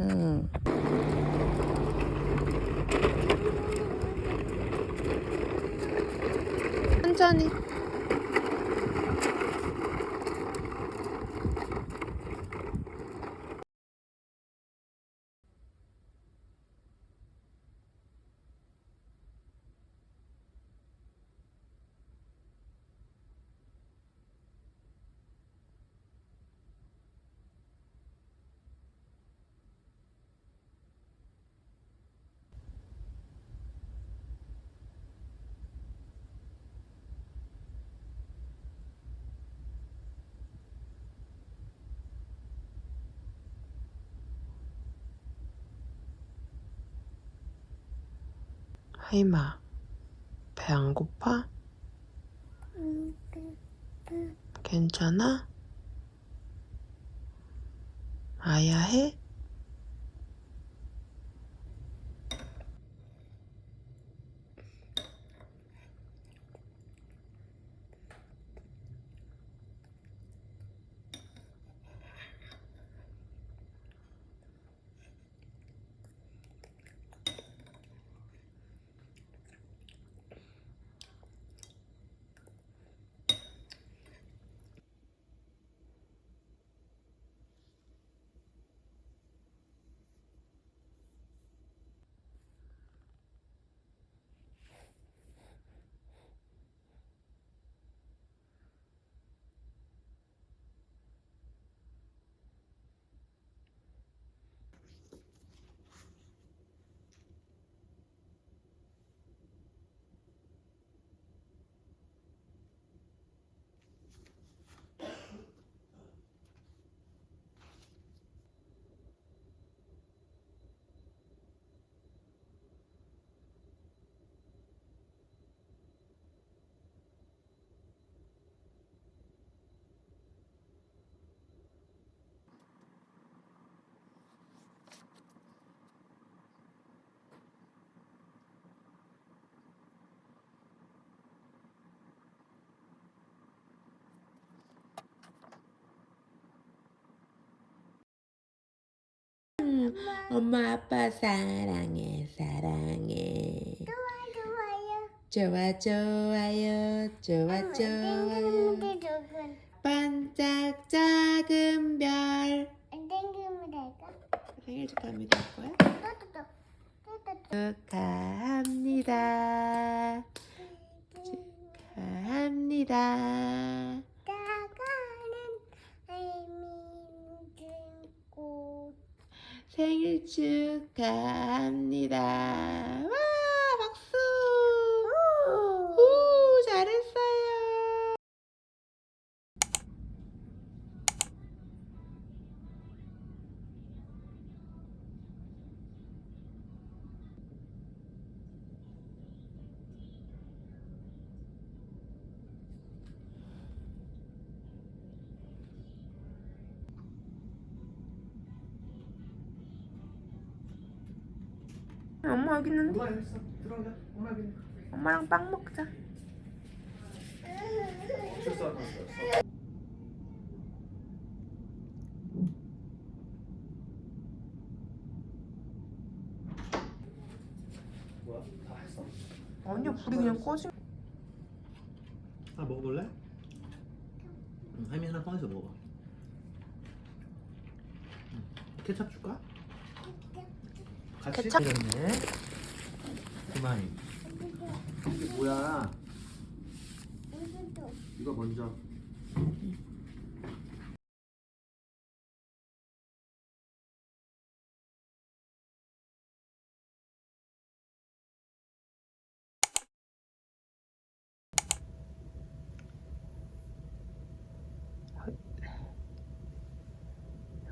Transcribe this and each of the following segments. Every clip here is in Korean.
응. 천천히. 하이마, 배 안 고파? 괜찮아? 아야 해? 엄마 아빠 사랑해 사랑해. 좋아 좋아요. 좋아 좋아요 반짝 작은 별. 생일 축하합니다 할 거야? 축하합니다. 축하합니다 생일 축하합니다 엄마 여기 있는데 엄마 여기 있어. 들어오자. 엄마 여기 있네. 엄마랑 빵 먹자 됐어. 뭐야? 다 했어? 아니야 불이 그냥 꺼진 하나 먹어볼래? 응, 하미 하나 꺼내서 먹어봐. 응. 케찹 줄까? 케찹? 이랬네. 그만이. 이게 뭐야? 이거 먼저.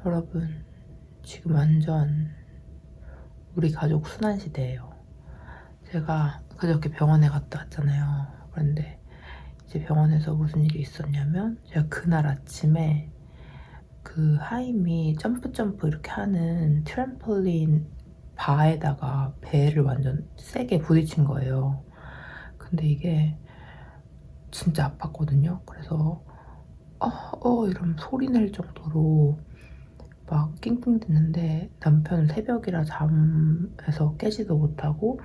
여러분 지금 완전 우리 가족 순환 시대예요. 제가 그저께 병원에 갔다 왔잖아요. 그런데 이제 병원에서 무슨 일이 있었냐면 제가 그날 아침에 그 하임이 점프 점프 이렇게 하는 트램폴린 바에다가 배를 완전 세게 부딪힌 거예요. 근데 이게 진짜 아팠거든요. 그래서 어, 어 이러면 소리 낼 정도로 막 낑낑 듣는데 남편은 새벽이라 잠에서 깨지도 못하고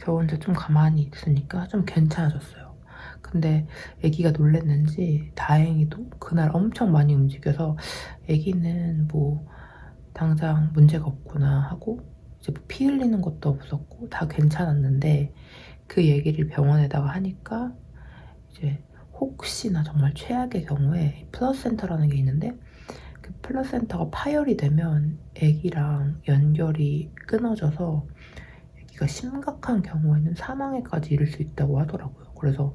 저 혼자 좀 가만히 있으니까 좀 괜찮아졌어요. 근데 아기가 놀랬는지 다행히도 그날 엄청 많이 움직여서 아기는 뭐 당장 문제가 없구나 하고 이제 뭐 피 흘리는 것도 없었고 다 괜찮았는데 그 얘기를 병원에다가 하니까 이제 혹시나 정말 최악의 경우에 플러센터라는 게 있는데 그 플러센터가 파열이 되면 아기랑 연결이 끊어져서 아기가 심각한 경우에는 사망에까지 이를 수 있다고 하더라고요. 그래서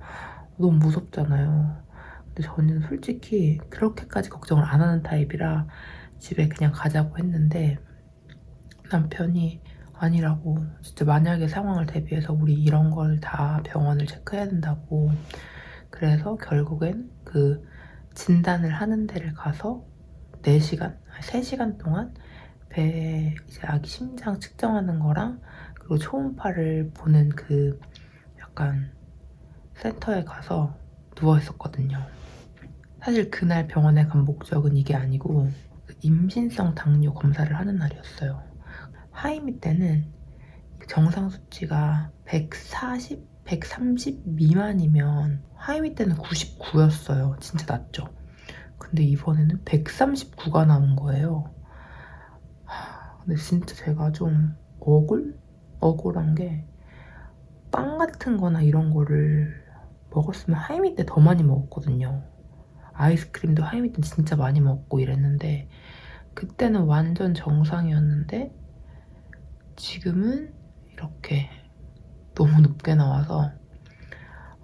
너무 무섭잖아요. 근데 저는 솔직히 그렇게까지 걱정을 안 하는 타입이라 집에 그냥 가자고 했는데 남편이 아니라고 진짜 만약의 상황을 대비해서 우리 이런 걸 다 병원을 체크해야 된다고 그래서 결국엔 그 진단을 하는 데를 가서 4시간, 3시간 동안 배 이제 아기 심장 측정하는 거랑 그리고 초음파를 보는 그 약간 센터에 가서 누워 있었거든요. 사실 그날 병원에 간 목적은 이게 아니고 그 임신성 당뇨 검사를 하는 날이었어요. 하이미 때는 정상 수치가 140, 130 미만이면 하이미 때는 99였어요. 진짜 낮죠. 근데 이번에는 139가 나온 거예요. 하, 근데 진짜 제가 좀 억울? 억울한 게 빵 같은 거나 이런 거를 먹었으면 하이미 때 더 많이 먹었거든요. 아이스크림도 하이미 때 진짜 많이 먹고 이랬는데 그때는 완전 정상이었는데 지금은 이렇게 너무 높게 나와서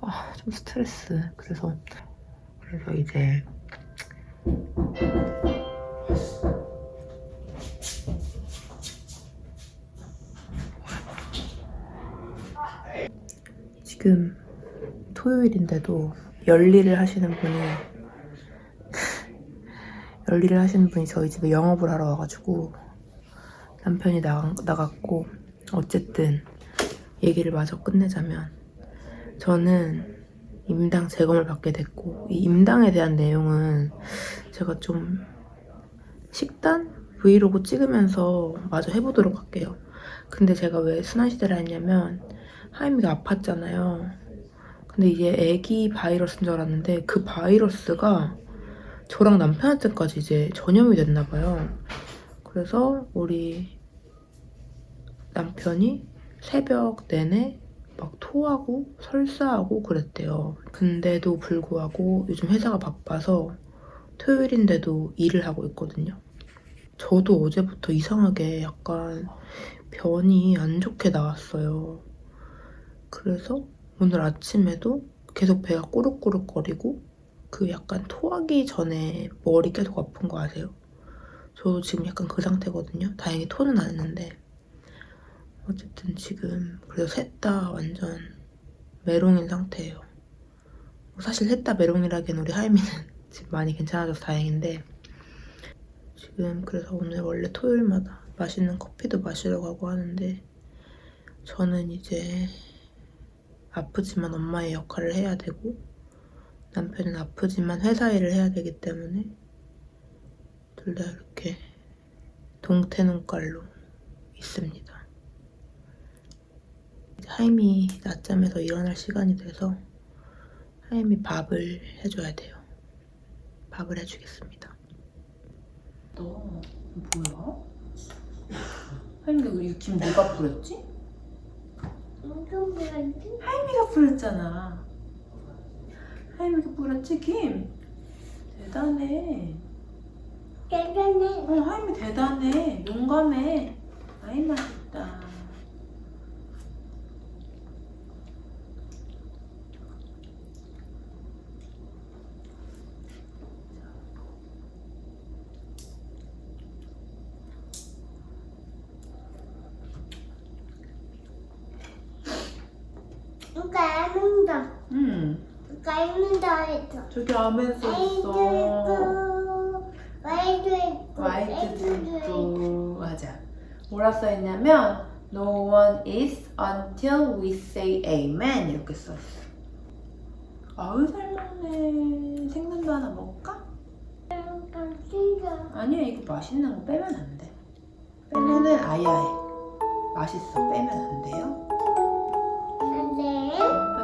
아, 좀 스트레스. 그래서 그래서 이제 지금 토요일인데도 열일을 하시는 분이 열일을 하시는 분이 저희 집에 영업을 하러 와가지고 남편이 나가, 나갔고 어쨌든 얘기를 마저 끝내자면 저는 임당 재검을 받게 됐고 이 임당에 대한 내용은 제가 좀 식단 브이로그 찍으면서 마저 해보도록 할게요. 근데 제가 왜 순환시대를 했냐면 하임이가 아팠잖아요. 근데 이게 애기 바이러스인 줄 알았는데 그 바이러스가 저랑 남편한테까지 이제 전염이 됐나 봐요. 그래서 우리 남편이 새벽 내내 막 토하고 설사하고 그랬대요. 근데도 불구하고 요즘 회사가 바빠서 토요일인데도 일을 하고 있거든요. 저도 어제부터 이상하게 약간 변이 안 좋게 나왔어요. 그래서 오늘 아침에도 계속 배가 꼬르꼬르거리고 그 약간 토하기 전에 머리 계속 아픈 거 아세요? 저도 지금 약간 그 상태거든요. 다행히 토는 안 했는데 어쨌든 지금 그래서 셋다 완전 메롱인 상태예요. 뭐 사실 셋 다 메롱이라기엔 우리 하이미는 지금 많이 괜찮아져서 다행인데 지금 그래서 오늘 원래 토요일마다 맛있는 커피도 마시러 가고 하는데 저는 이제 아프지만 엄마의 역할을 해야 되고 남편은 아프지만 회사 일을 해야 되기 때문에 둘 다 이렇게 동태눈깔로 있습니다. 하임이 낮잠에서 일어날 시간이 돼서 하임이 밥을 해줘야 돼요. 밥을 해주겠습니다. 너 뭐야? 하임이가 우리 김 누가 뿌렸지? 하임이가 뿌렸잖아. 하임이가 뿌렸지 김? 대단해. 대단해. 어, 하임이 대단해. 용감해. 아이 맛있다. 이거 알면다. 음, 이거 알면다 했어. 저기 아멘 A도 써있어. 있고, Y도 있고, 화이트도 X도 있고 맞아. 뭐라 써있냐면 No one is until we say amen 이렇게 써있어. 잘 먹네. 생선도 하나 먹을까? 진짜. 아니야 이거 맛있는 거 빼면 안 돼. 빼면은 아야해. 맛있어 빼면 안 돼요. 안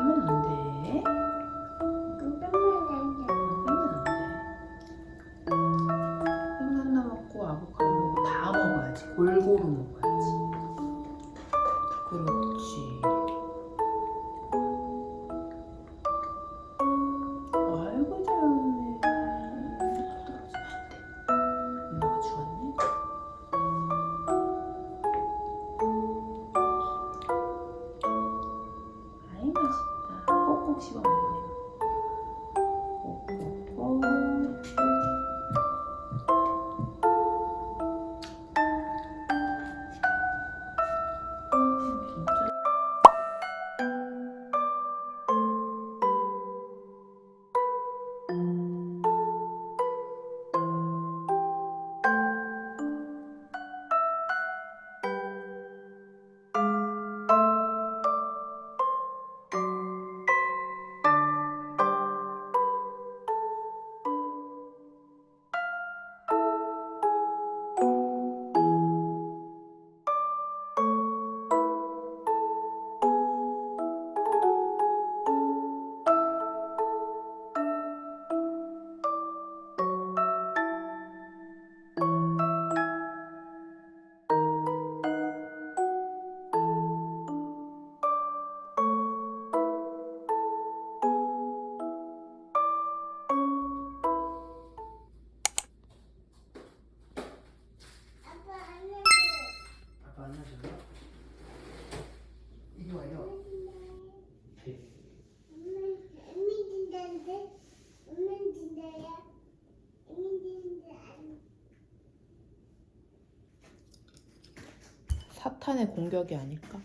사탄의 공격이 아닐까?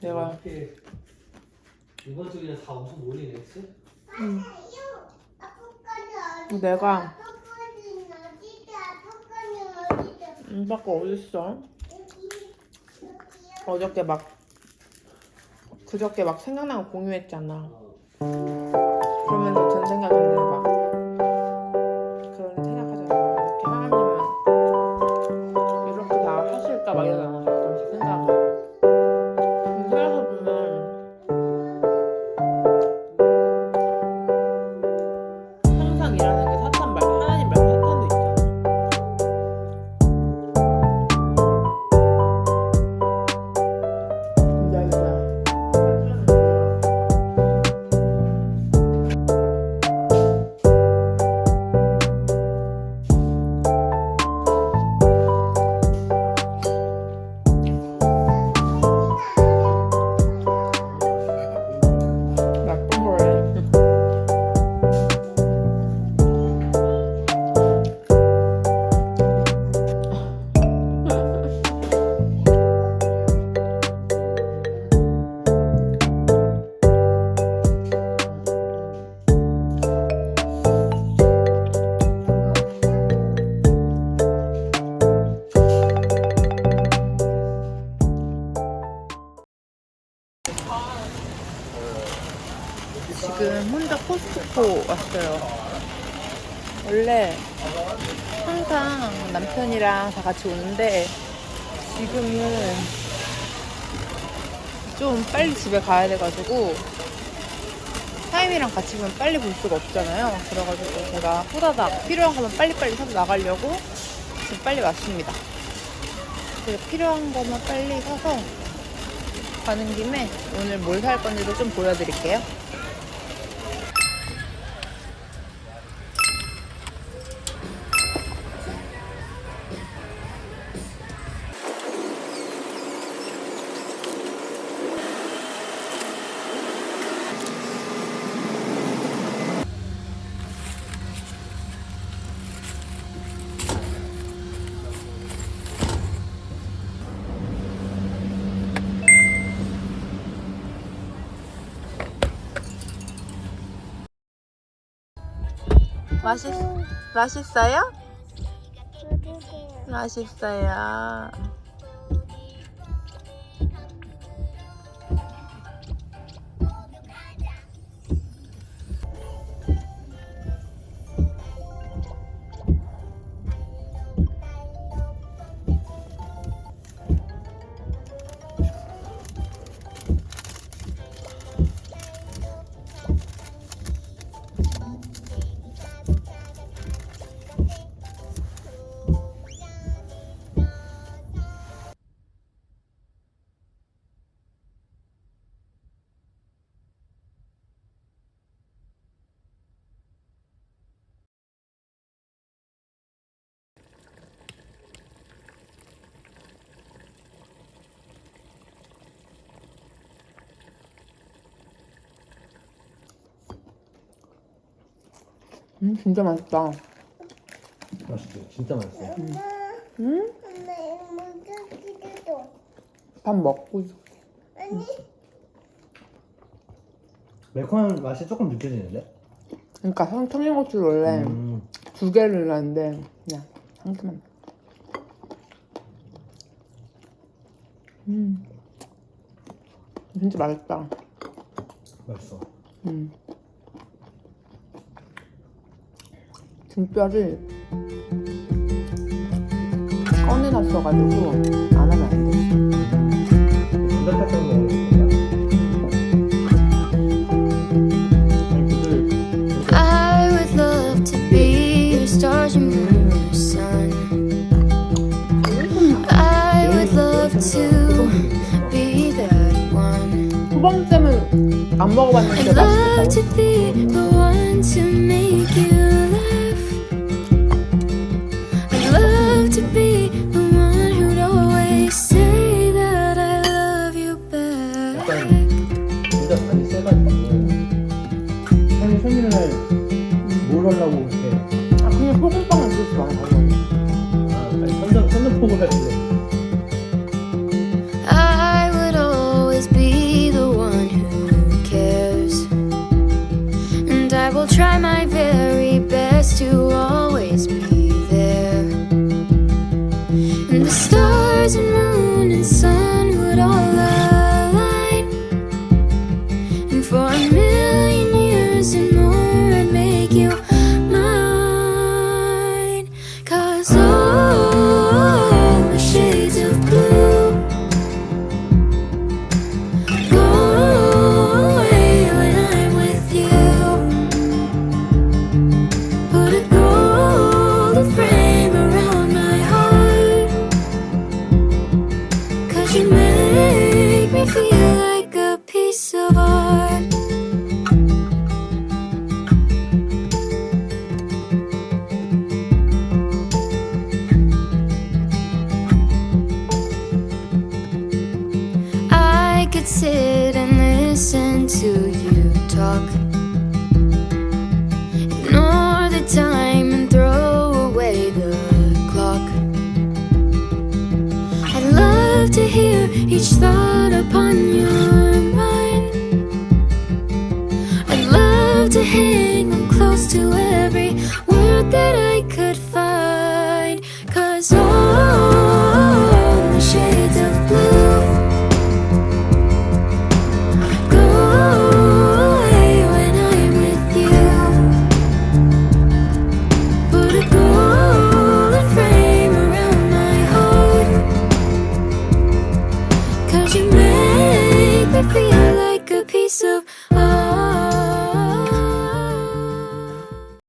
내가 이렇게 이번 주 그냥 다 무슨 몰리 냈어? 음, 아빠까지 내가 어디다? 음, 밖에 어딨어? 어저께 막 그저께 막 생각난 거 공유했잖아. 어. 그러면 지금 혼자 코스트코 왔어요. 원래 항상 남편이랑 다 같이 오는데 지금은 좀 빨리 집에 가야 돼가지고 타임이랑 같이 오면 빨리 볼 수가 없잖아요. 그래가지고 제가 후다닥 필요한 것만 빨리빨리 사서 나가려고 지금 빨리 왔습니다. 그래서 필요한 것만 빨리 사서 가는 김에 오늘 뭘 살 건지도 좀 보여드릴게요. 맛있, 맛있어요? 맛있어요. 음 진짜 맛있다. 맛있지? 진짜 맛있어. 엄마, 음? 엄마 이거 기대도. 밥 먹고 있어. 아니, 매콤한 맛이 조금 느껴지는데? 그러니까 청- 청양고추 원래 음. 두 개를 넣었는데 그냥 한 개만. 음 진짜 맛있다. 맛있어. 음. 등뼈를 꺼내놨어가지고 안 하면 안 돼. 감자탕 먹는 건가? 아니 그들 I would love to be your stars and moons, sun. I would love to be that one. 소방 쌤은 안 먹어봤는데 I'd love 맛있겠다고. to be the one to make you I will try my very best to always be there. And the stars and moon